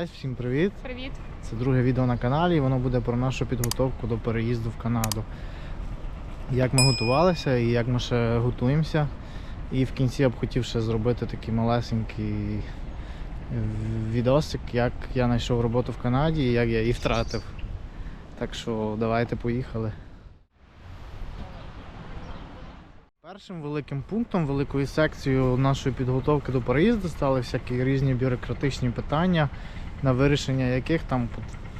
Олесь, всім привіт! Привіт. Це друге відео на каналі, і воно буде про нашу підготовку до переїзду в Канаду. Як ми готувалися і як ми ще готуємося. І в кінці я б хотів ще зробити такий малесенький відосик, як я знайшов роботу в Канаді і як я її втратив. Так що давайте поїхали. Першим великим пунктом, великою секцією нашої підготовки до переїзду стали всякі різні бюрократичні питання, на вирішення яких там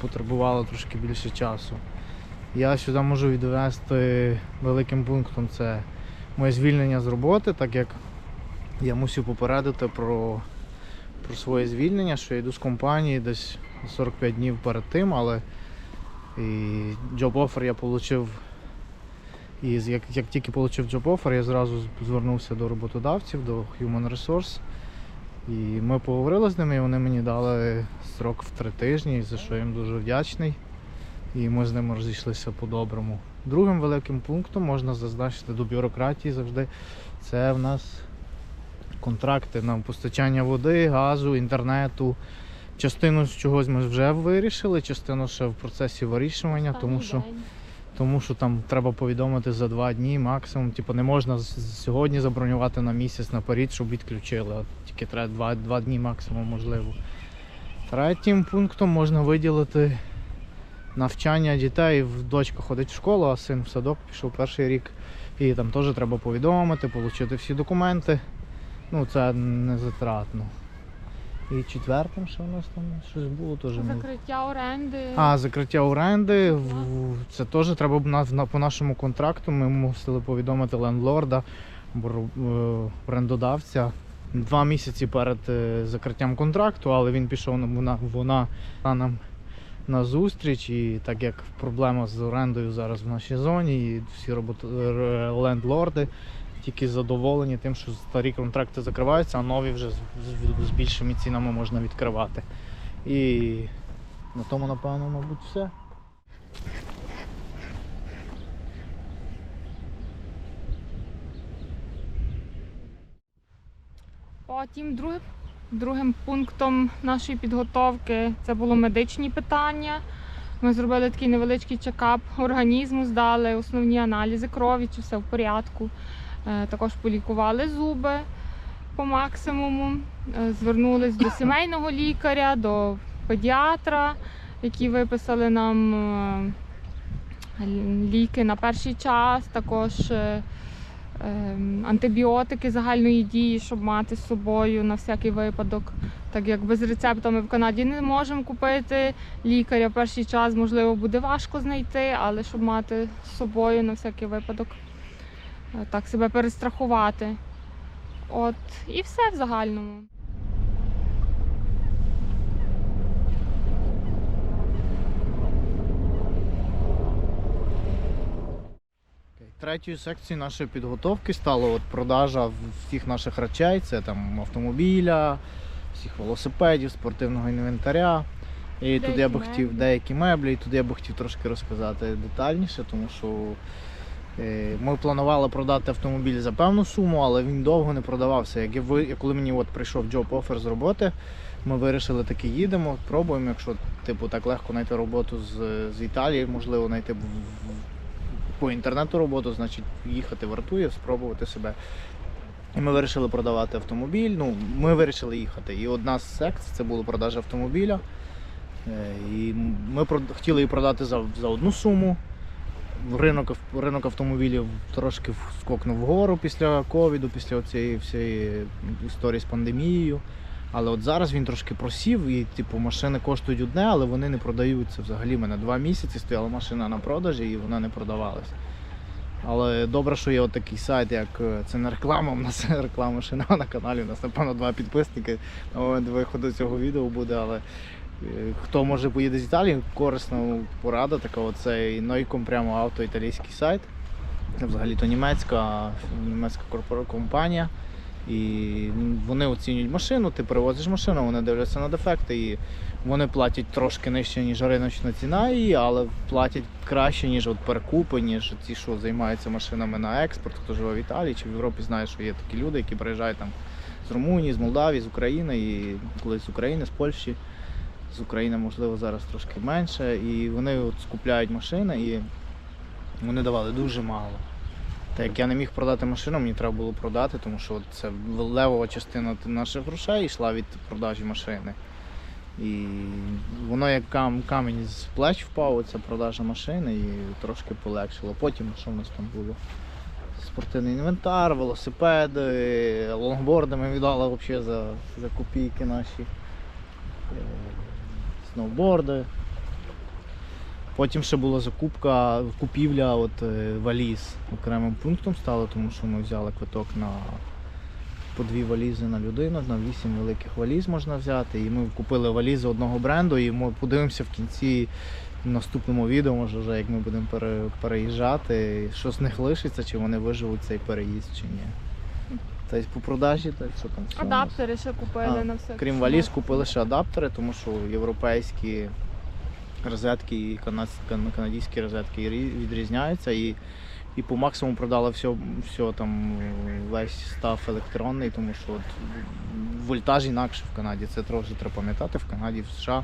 потребувало трошки більше часу. Я сюди можу відвести великим пунктом це моє звільнення з роботи, так як я мусив попередити про, про своє звільнення, що я йду з компанії десь 45 днів перед тим, але і job offer я отримав і як, як тільки отримав job offer, я зразу звернувся до роботодавців, до Human Resource. І ми поговорили з ними, і вони мені дали срок в три тижні, за що я їм дуже вдячний. І ми з ними розійшлися по-доброму. Другим великим пунктом можна зазначити до бюрократії завжди. Це в нас контракти на постачання води, газу, інтернету. Частину з чогось ми вже вирішили, частину ще в процесі вирішування, тому що тому що там треба повідомити за два дні максимум. Типу не можна сьогодні забронювати на місяць наперед, щоб відключили. От тільки треба два, два дні максимум можливо. Третім пунктом можна виділити навчання дітей. Дочка ходить в школу, а син в садок пішов перший рік. І там теж треба повідомити, отримати всі документи. Ну, це не затратно. І четвертим, що у нас там щось було, теж Закриття оренди. а, закриття оренди. Це теж треба б на, по нашому контракту. Ми мусили повідомити лендлорда, е, орендодавця два місяці перед е, закриттям контракту, але він пішов на- вона, вона нам на зустріч. І так як проблема з орендою зараз в нашій зоні, і всі робот... р- лендлорди тільки задоволені тим, що старі контракти закриваються, а нові вже з, більшими цінами можна відкривати. І на тому, напевно, мабуть, все. Потім друге, другим пунктом нашої підготовки це було медичні питання. Ми зробили такий невеличкий чекап організму, здали основні аналізи крові, чи все в порядку. Е, Також полікували зуби по максимуму. Е, Звернулись до сімейного лікаря, до педіатра, які виписали нам е, ліки на перший час. Також ем, антибіотики загальної дії, щоб мати з собою на всякий випадок. Так як без рецепта ми в Канаді не можемо купити лікаря в перший час, можливо, буде важко знайти, але щоб мати з собою на всякий випадок, так себе перестрахувати. От, і все в загальному. Третьою секцією нашої підготовки стала от продажа всіх наших речей. Це там автомобіля, всіх велосипедів, спортивного інвентаря. І тут я би Деякі хотів деякі меблі, і тут я би хотів трошки розказати детальніше, тому що е, ми планували продати автомобіль за певну суму, але він довго не продавався. Як ви, коли мені от прийшов job offer з роботи, ми вирішили таки їдемо, пробуємо, якщо типу так легко знайти роботу з, з Італії, можливо, знайти по інтернету роботу, значить їхати вартує, спробувати себе. І ми вирішили продавати автомобіль. Ну, ми вирішили їхати. І одна з секцій це була продажа автомобіля. Е, І ми хотіли її продати за, за одну суму. Ринок, ринок автомобілів трошки скокнув вгору після ковіду, після цієї всієї історії з пандемією. Але от зараз він трошки просів, і типу машини коштують одне, але вони не продаються взагалі. Мене два місяці стояла машина на продажі і вона не продавалася. Але добре, що є от сайт, як е, це не реклама, у нас реклама нема на каналі. У нас напевно два підписники на момент виходу цього відео буде. Але хто може поїде з Італії, корисна порада така. Оце Нойком прямо авто італійський сайт. Взагалі то німецька, німецька компанія. І вони оцінюють машину, ти привозиш машину, вони дивляться на дефекти і вони платять трошки нижче, ніж риночна ціна її, але платять краще, ніж от перекупи, ніж ті, що займаються машинами на експорт, хто живе в Італії чи в Європі, знає, що є такі люди, які приїжджають там з Румунії, з Молдавії, з України і коли з України, з Польщі. З України, можливо, зараз трошки менше. І вони от скупляють машини і вони давали дуже мало. Так як я не міг продати машину, мені треба було продати, тому що от це левова частина наших грошей йшла від продажі машини. І воно як кам, камінь з плеч впав, ця продажа машини і трошки полегшило. Потім що в нас там було? Спортивний інвентар, велосипеди, лонгборди ми віддали взагалі за, за копійки наші. Сноуборди. Потім ще була закупка, купівля от, е, валіз окремим пунктом стало, тому що ми взяли квиток на по дві валізи на людину, на вісім великих валіз можна взяти. І ми купили валізи одного бренду, і ми подивимося в кінці в наступному відео, може вже як ми будемо переїжджати, що з них лишиться, чи вони виживуть цей переїзд чи ні. Тобто по продажі, так що там все. Адаптери ще купили А, на все. Крім валіз, купили ще адаптери, тому що європейські розетки і канадські, розетки відрізняються. І, і по максимуму продали все, все там весь став електронний, тому що от вольтаж інакше в Канаді. Це трохи треба пам'ятати. В Канаді, в США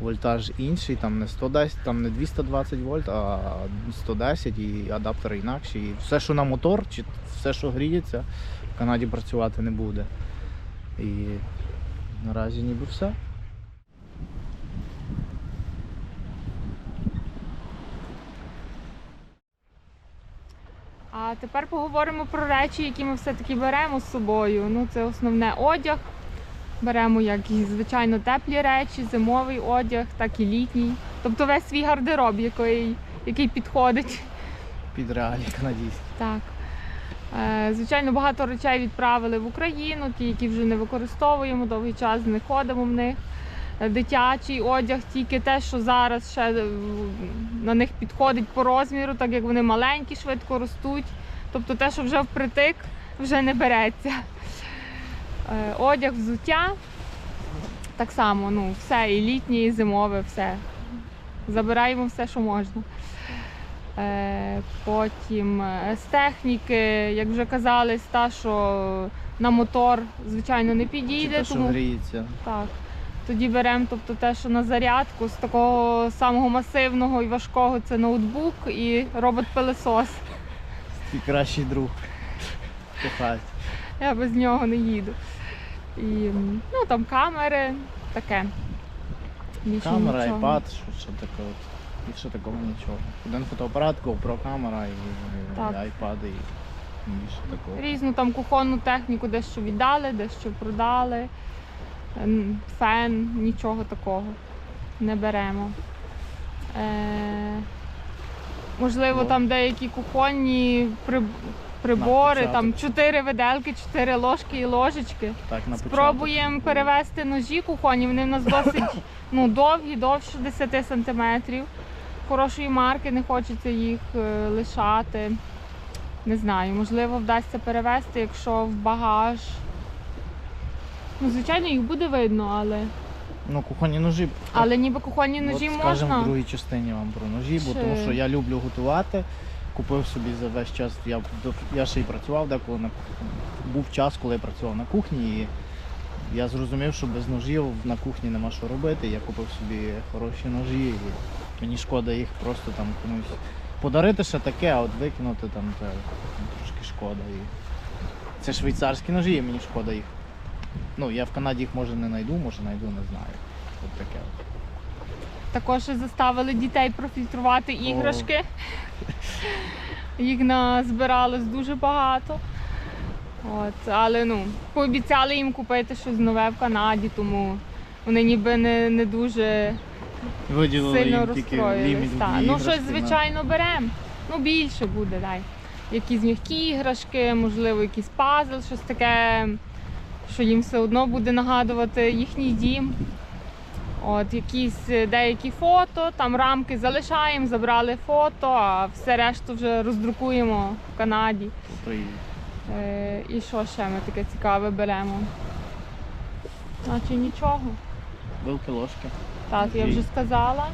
вольтаж інший, там не 110, там не 220 вольт, а 110 і адаптери інакші. І все, що на мотор, чи все, що гріється, в Канаді працювати не буде. І наразі ніби все. А тепер поговоримо про речі, які ми все-таки беремо з собою. Ну, це основне одяг. Беремо як і звичайно теплі речі, зимовий одяг, так і літній. Тобто весь свій гардероб, який, який підходить. Під реалії канадійські. Так. Е, Звичайно, багато речей відправили в Україну, ті, які вже не використовуємо, довгий час не ходимо в них. Е, Дитячий одяг, тільки те, що зараз ще е, на них підходить по розміру, так як вони маленькі, швидко ростуть. Тобто те, що вже впритик, вже не береться. Е, Одяг, взуття. Так само, ну, все, і літнє, і зимове, все. Забираємо все, що можна. Е, Потім е, з техніки, як вже казали, та, що на мотор, звичайно, не Чи підійде. те, що гріється. так. Тоді беремо тобто, те, що на зарядку з такого самого масивного і важкого це ноутбук і робот-пилесос. Твій кращий друг. Я без нього не їду. І ну, там камери, таке. Більше Камера, нічого. iPad, що, що таке от. Більше такого нічого. Один фотоапарат, GoPro камера і, і Так. iPad і більше такого. Різну там кухонну техніку дещо віддали, дещо продали. Ем, Фен, нічого такого не беремо. Е, можливо, Ну. там деякі кухонні при- прибори, там чотири виделки, чотири ложки і ложечки. Так, на Спробуємо перевести ножі кухонні. Вони в нас досить ну, довгі, довше 10 сантиметрів. Хорошої марки, не хочеться їх е, лишати. Не знаю, можливо, вдасться перевести, якщо в багаж. Ну, звичайно, їх буде видно, але, Ну, кухонні ножі. але ніби кухонні ножі От, скажемо, в другій частині вам про ножі, бо Чи- тому що я люблю готувати. Купив собі за весь час. Я, я ще й працював деколи на. Був час, коли я працював на кухні, і я зрозумів, що без ножів на кухні нема що робити. Я купив собі хороші ножі, і мені шкода їх просто там комусь подарити ще таке, а от викинути там це трошки шкода. І... Це швейцарські ножі, і мені шкода їх. Ну, я в Канаді їх може не знайду, може знайду, не знаю. От таке. Також заставили дітей профільтрувати іграшки. Їх назбиралось дуже багато. От, але ну, пообіцяли їм купити щось нове в Канаді, тому вони ніби не, не дуже Виділили сильно розстроїлись. дві Ну, щось, звичайно, беремо. Ну, більше буде, дай. Якісь м'які іграшки, можливо, якийсь пазл, щось таке, що їм все одно буде нагадувати їхній дім. От, якісь е, деякі фото, там рамки залишаємо, забрали фото, а все решту вже роздрукуємо в Канаді. Тобто і Е, і що ще ми таке цікаве беремо? Наче нічого. Вилки, ложки, Так, я вже сказала.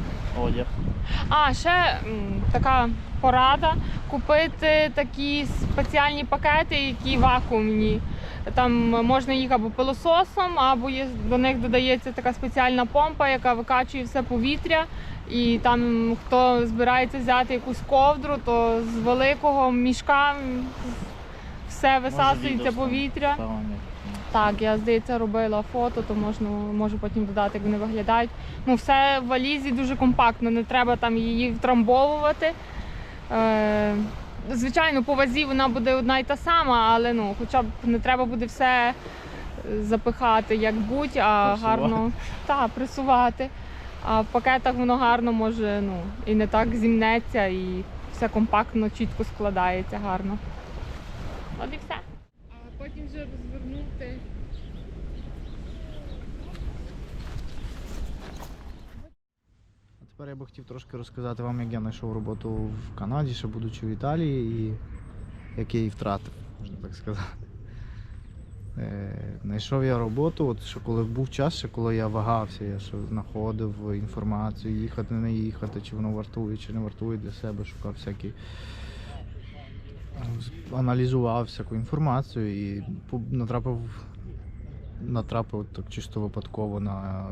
одяг. А, ще м, така порада купити такі спеціальні пакети, які вакуумні. Там можна їх або пилососом, або є, до них додається така спеціальна помпа, яка викачує все повітря. І там хто збирається взяти якусь ковдру, то з великого мішка все висасується повітря. Так, я здається робила фото, то можна можу потім додати, як вони виглядають. Ну, все в валізі дуже компактно, не треба там її втрамбовувати. Е, звичайно, по вазі вона буде одна й та сама, але ну, хоча б не треба буде все е, запихати, як будь, а Пресувати. гарно та, пресувати. А в пакетах воно гарно може ну, і не так зімнеться, і все компактно, чітко складається гарно. От і все. А потім вже розвернути. Тепер я би хотів трошки розказати вам, як я знайшов роботу в Канаді, ще будучи в Італії, і як я її втратив, можна так сказати. Е, Знайшов я роботу, от що коли був час, ще коли я вагався, я ще знаходив інформацію, їхати, не їхати, чи воно вартує, чи не вартує для себе, шукав всякі. Аналізував всяку інформацію і натрапив, натрапив так чисто випадково на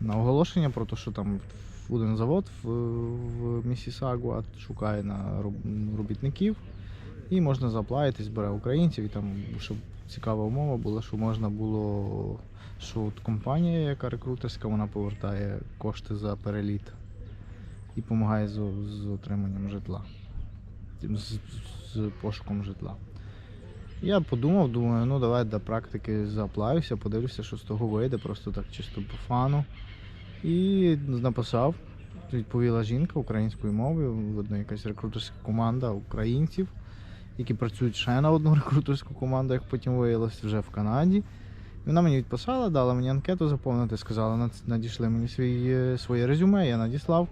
на оголошення про те, що там один завод в, в Місісагуа шукає на робітників і можна заплатитись, бере українців, і там, щоб цікава умова була, що можна було, що от компанія, яка рекрутерська, вона повертає кошти за переліт і допомагає з, з отриманням житла, з, з пошуком житла. Я подумав, думаю, ну давай до практики заплаюся, подивлюся, що з того вийде, просто так чисто по фану. І написав, відповіла жінка українською мовою, видно, якась рекрутерська команда українців, які працюють ще на одну рекрутерську команду, як потім виявилось, вже в Канаді. Вона мені відписала, дала мені анкету заповнити, сказала, надійшли мені свій, е, своє резюме, я надіслав.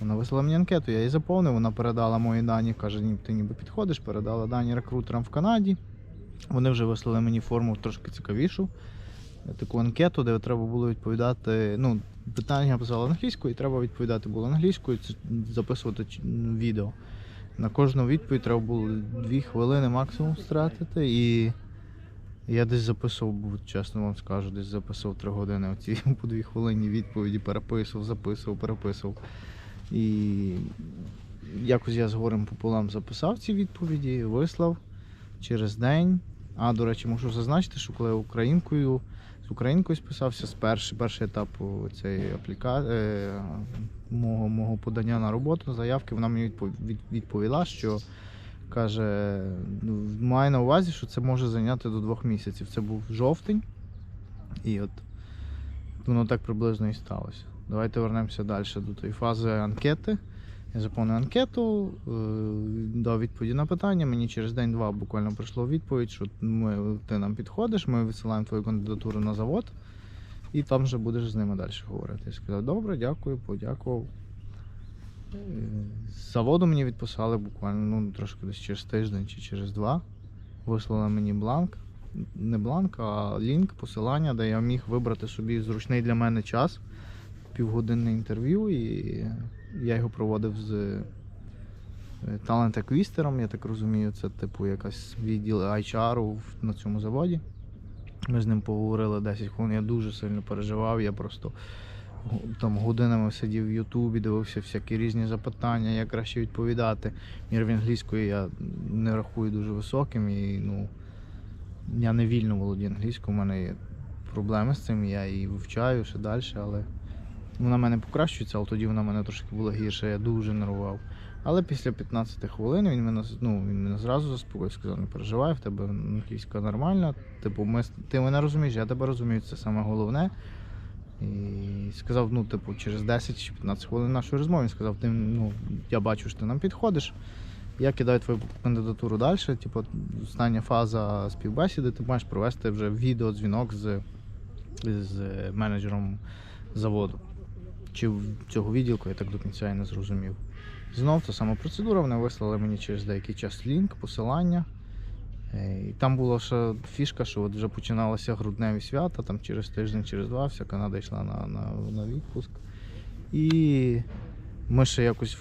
Вона вислала мені анкету, я її заповнив, вона передала мої дані, каже, ні, ти ніби підходиш, передала дані рекрутерам в Канаді. Вони вже вислали мені форму трошки цікавішу, таку анкету, де треба було відповідати. Ну, питання писали англійською, і треба відповідати було англійською, записувати відео. На кожну відповідь треба було дві хвилини максимум стратити. І я десь записував, чесно вам скажу, десь записував три години оці по дві хвилини відповіді, переписував, записував, переписував. І якось я з горем пополам записав ці відповіді, вислав через день. А, до речі, можу зазначити, що коли я українкою з українкою списався з перший, перший етап цієї апліка... е, мого, мого подання на роботу, заявки, вона мені відпов- відповіла, що каже, ну, має на увазі, що це може зайняти до двох місяців. Це був жовтень. І от воно так приблизно і сталося. Давайте вернемося далі до тої фази анкети. Я заповнив анкету, е, дав відповіді на питання. Мені через день-два буквально прийшло відповідь, що ми, ти нам підходиш, ми відсилаємо твою кандидатуру на завод, і там вже будеш з ними далі говорити. Я сказав, добре, дякую, подякував. Е, заводу мені відписали буквально ну, трошки десь через тиждень чи через два. Вислали мені бланк. Не бланк, а лінк, посилання, де я міг вибрати собі зручний для мене час, півгодинне інтерв'ю, і я його проводив з талант еквістером я так розумію, це типу якась відділ HR на цьому заводі. Ми з ним поговорили 10 хвилин, я дуже сильно переживав, я просто там годинами сидів в Ютубі, дивився всякі різні запитання, як краще відповідати. Мій рівень англійської я не рахую дуже високим і ну, я не вільно володію англійською, у мене є проблеми з цим, я її вивчаю ще далі, але вона в мене покращується, але тоді вона в мене трошки була гірша, я дуже нервував. Але після 15 хвилин він мене, ну, він мене зразу заспокоїв, сказав, не переживай, в тебе англійська нормальна. Типу, ми, ти мене розумієш, я тебе розумію, це саме головне. І сказав, ну, типу, через 10 чи 15 хвилин нашої розмови він сказав, ти, ну, я бачу, що ти нам підходиш. Я кидаю твою кандидатуру далі. Типу, остання фаза співбесіди, ти маєш провести вже відеодзвінок з, з менеджером заводу. Чи цього відділку, я так до кінця і не зрозумів. Знов та сама процедура, вони вислали мені через деякий час лінк, посилання. Е, І там була ще фішка, що от вже починалися грудневі свята, там через тиждень, через два, вся Канада йшла на, на, на відпуск. І ми ще якось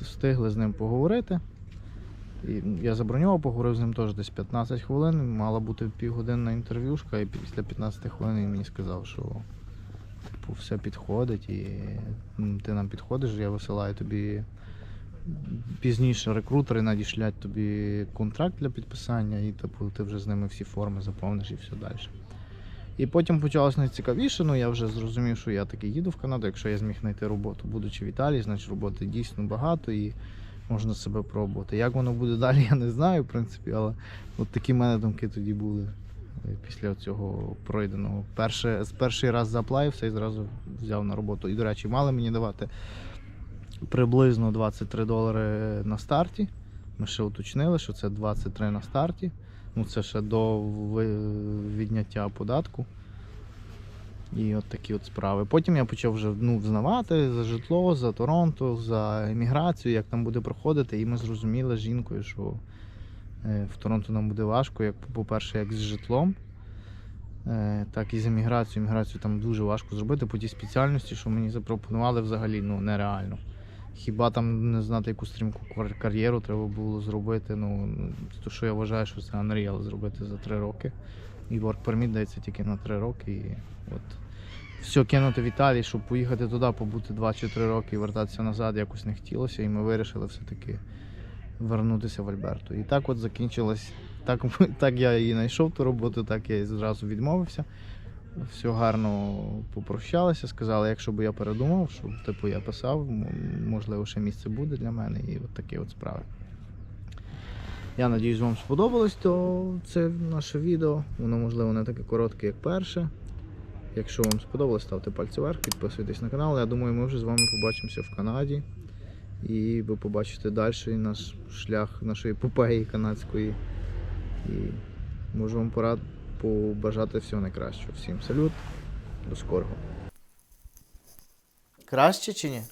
встигли з ним поговорити. І я забронював, поговорив з ним теж десь 15 хвилин. Мала бути півгодинна інтерв'юшка, і після 15 хвилин він мені сказав, що типу, все підходить, і ти нам підходиш, я висилаю тобі пізніше рекрутери надішлять тобі контракт для підписання, і типу, ти вже з ними всі форми заповниш і все далі. І потім почалось найцікавіше. Ну я вже зрозумів, що я таки їду в Канаду. Якщо я зміг знайти роботу, будучи в Італії, значить роботи дійсно багато і можна себе пробувати. Як воно буде далі, я не знаю, в принципі, але от такі в мене думки тоді були після цього пройденого. Перше, перший раз заплавився і зразу взяв на роботу. І, до речі, мали мені давати приблизно 23 долари на старті. Ми ще уточнили, що це 23 на старті. Ну, це ще до відняття податку. І от такі от справи. Потім я почав вже ну, взнавати за житло, за Торонто, за еміграцію, як там буде проходити. І ми зрозуміли з жінкою, що е, в Торонто нам буде важко, як, по-перше, як з житлом, е, так і з еміграцією. Еміграцію там дуже важко зробити по тій спеціальності, що мені запропонували взагалі ну, нереально. Хіба там не знати, яку стрімку кар'єру треба було зробити. Ну, то, що я вважаю, що це Unreal зробити за три роки. І work permit дається тільки на три роки. І от все кинути в Італії, щоб поїхати туди, побути 2 чи 3 роки і вертатися назад, якось не хотілося, і ми вирішили все-таки вернутися в Альберту. І так от закінчилось. Так, так я і знайшов ту роботу, так я і зразу відмовився. Все гарно попрощалися, сказали, якщо б я передумав, щоб типу я писав, можливо, ще місце буде для мене, і от такі от справи. Я надіюсь, вам сподобалось то це наше відео. Воно можливо не таке коротке, як перше. Якщо вам сподобалось, ставте пальці вверх, підписуйтесь на канал. Я думаю, ми вже з вами побачимося в Канаді. І ви побачите далі наш шлях нашої епопеї канадської. І можу вам порад побажати всього найкращого. Всім салют, до скорого. Краще чи ні?